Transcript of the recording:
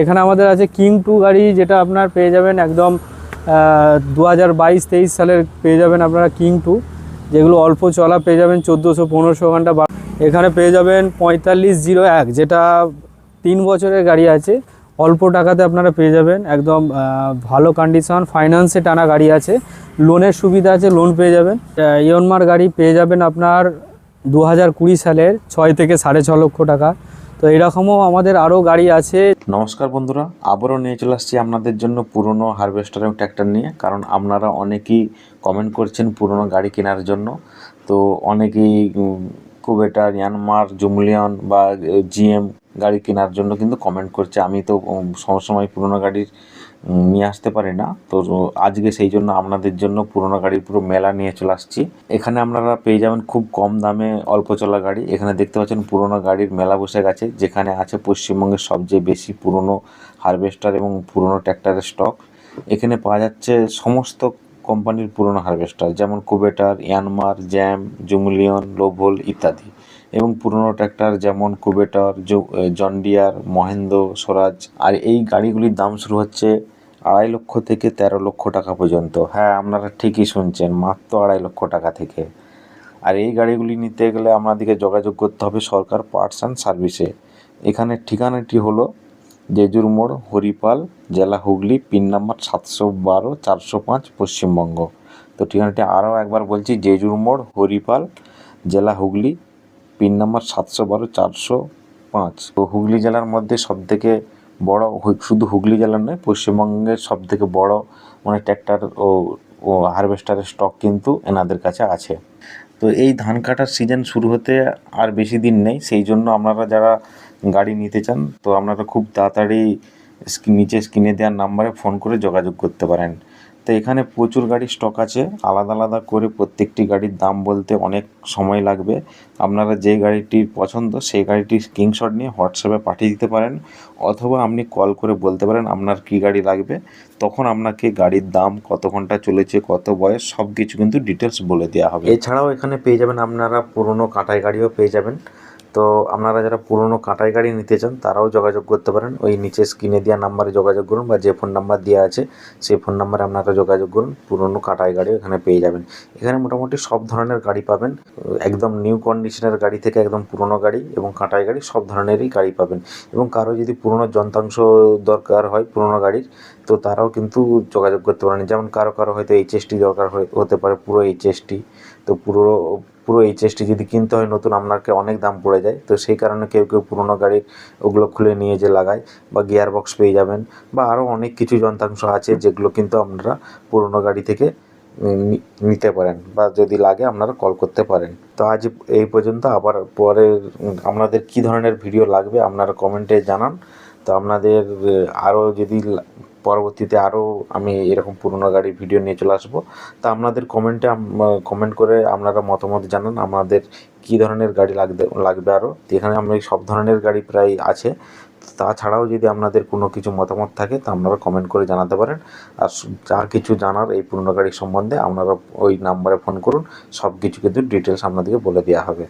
এখানে আমাদের আছে কিং টু গাড়ি, যেটা আপনার পেয়ে যাবেন একদম দু হাজার বাইশ, তেইশ সালের পেয়ে যাবেন আপনারা কিং টু, যেগুলো অল্প চলা পেয়ে যাবেন চোদ্দোশো, পনেরোশো ঘণ্টা এখানে পেয়ে যাবেন পঁয়তাল্লিশ জিরো এক, যেটা তিন বছরের গাড়ি আছে। অল্প টাকাতে আপনারা পেয়ে যাবেন, একদম ভালো কন্ডিশন ফাইন্যান্সে টানা গাড়ি আছে। লোনের সুবিধা আছে লোন পেয়ে যাবেন। ইয়নমার গাড়ি পেয়ে যাবেন আপনার দু হাজার কুড়ি সালের ছয় থেকে সাড়ে ছ লক্ষ টাকা। তো এরকমও আমাদের আরও গাড়ি আছে। নমস্কার বন্ধুরা, আবারও নিয়ে চলে আসছি আপনাদের জন্য পুরনো হারভেস্টার এবং ট্র্যাক্টর নিয়ে, কারণ আপনারা অনেকেই কমেন্ট করছেন পুরনো গাড়ি কেনার জন্য। তো অনেকেই কুবেটা ইয়ানমার জুমলিয়ন বা জিএম গাড়ি কেনার জন্য কিন্তু কমেন্ট করছে। আমি তো সবসময় পুরনো গাড়ির নিয়ে আসতে পারি না। তো আজকে সেই জন্য আপনাদের জন্য পুরনো গাড়ির পুরো মেলা নিয়ে চলে আসছি। এখানে আপনারা পেয়ে যাবেন খুব কম দামে অল্প চলা গাড়ি। এখানে দেখতে পাচ্ছেন পুরনো গাড়ির মেলা বসে গেছে। যেখানে আছে পশ্চিমবঙ্গের সবচেয়ে বেশি পুরনো হারভেস্টার এবং পুরনো ট্র্যাক্টরের স্টক। এখানে পাওয়া যাচ্ছে সমস্ত কোম্পানির পুরনো হারভেস্টার, যেমন কুবেটার, ইয়ানমার, জ্যাম, জুমলিয়ন, লোভল ইত্যাদি। এবং পুরনো ট্র্যাক্টর যেমন কুবেটার জন্ডিয়ার, মহেন্দ্র, স্বরাজ। আর এই গাড়িগুলির দাম শুরু হচ্ছে আড়াই লক্ষ থেকে তেরো লক্ষ টাকা পর্যন্ত। হ্যাঁ আপনারা ঠিকই শুনছেন, মাত্র আড়াই লক্ষ টাকা থেকে। আর এই গাড়িগুলি নিতে গেলে আপনাদেরকে যোগাযোগ করতে হবে সরকার পার্টস অ্যান্ড সার্ভিসে। এখানে ঠিকানাটি হলো জেজুর মোড়, হরিপাল, জেলা হুগলি, পিন নাম্বার সাতশো বারো, চারশো পাঁচ, পশ্চিমবঙ্গ। তো ঠিকানাটি আরও একবার বলছি জেজুর মোড়, হরিপাল, জেলা হুগলি, পিন নাম্বার সাতশো বারো, চারশো পাঁচ। তো হুগলি জেলার মধ্যে সবথেকে বড় শুধু হুগলি জেলার নয়, পশ্চিমবঙ্গের সব থেকে বড় মানে ট্র্যাক্টর ও ও হারভেস্টারের স্টক কিন্তু এনাদের কাছে আছে। তো এই ধান কাটার সিজন শুরু হতে আর বেশি দিন নেই, সেই জন্য আপনারা যারা গাড়ি নিতে চান, তো আপনারা খুব তাড়াতাড়ি নিচে স্ক্রিনে দেওয়ার নাম্বারে ফোন করে যোগাযোগ করতে পারেন। তো এখানে প্রচুর গাড়ির স্টক আছে। আলাদা আলাদা করে প্রত্যেকটি গাড়ির দাম বলতে অনেক সময় লাগবে। আপনারা যে গাড়িটি পছন্দ, সেই গাড়িটির স্ক্রিনশট নিয়ে হোয়াটসঅ্যাপে পাঠিয়ে দিতে পারেন। অথবা আপনি কল করে বলতে পারেন আপনার কী গাড়ি লাগবে। তখন আপনাকে গাড়ির দাম, কত ঘণ্টা চলেছে, কত বয়স সব কিছু কিন্তু ডিটেলস বলে দেওয়া হবে। এছাড়াও এখানে পেয়ে যাবেন আপনারা পুরনো কাঁটাই গাড়িও পেয়ে যাবেন। তো আপনারা যারা পুরনো কাঁটাই গাড়ি নিতে চান, তারাও যোগাযোগ করতে পারেন। ওই নিচে স্ক্রিনে দেওয়া নাম্বারে যোগাযোগ করুন বা যে ফোন নাম্বার দেওয়া আছে, সেই ফোন নাম্বারে আপনারা যোগাযোগ করুন। পুরনো কাঁটাই গাড়ি এখানে পেয়ে যাবেন। এখানে মোটামুটি সব ধরনের গাড়ি পাবেন। একদম নিউ কন্ডিশনের গাড়ি থেকে একদম পুরনো গাড়ি এবং কাঁটাই গাড়ি সব ধরনেরই গাড়ি পাবেন। এবং কারও যদি পুরনো যন্ত্রাংশ দরকার হয় পুরনো গাড়ির, তো তারাও কিন্তু যোগাযোগ করতে পারেন। যেমন কারও কারও হয়তো এইচএসটি দরকার হতে পারে পুরো এইচএসটি তো পুরো পুরো এইচএসটি যদি কিনতে হয়, নতুন আপনাকে অনেক দাম পড়ে যায়। তো সেই কারণে কেউ কেউ পুরনো গাড়ির ওগুলো খুলে নিয়ে যে লাগায় বা গিয়ার বক্স পেয়ে যাবেন বা আরও অনেক কিছু যন্ত্রাংশ আছে যেগুলো কিন্তু আপনারা পুরনো গাড়ি থেকে নিতে পারেন বা যদি লাগে আপনারা কল করতে পারেন। তো আজ এই পর্যন্ত, আবার পরে আপনাদের কী ধরনের ভিডিও লাগবে আপনারা কমেন্টে জানান। তো আপনাদের আরও যদি পরবর্তীতে আরও আমি এরকম পুরনো গাড়ির ভিডিও নিয়ে চলে আসব। তা আপনাদের কমেন্টে কমেন্ট করে আপনারা মতামত জানান, আমাদের কী ধরনের গাড়ি লাগবে লাগবে আরও এখানে আমরা সব ধরনের গাড়ি প্রায় আছে। তাছাড়াও যদি আপনাদের কোনো কিছু মতামত থাকে, তা আপনারা কমেন্ট করে জানাতে পারেন। আর যা কিছু জানার এই পুরনো গাড়ির সম্বন্ধে আপনারা ওই নাম্বারে ফোন করুন। সব কিছু কিন্তু ডিটেলস আপনাদেরকে বলে দেওয়া হবে।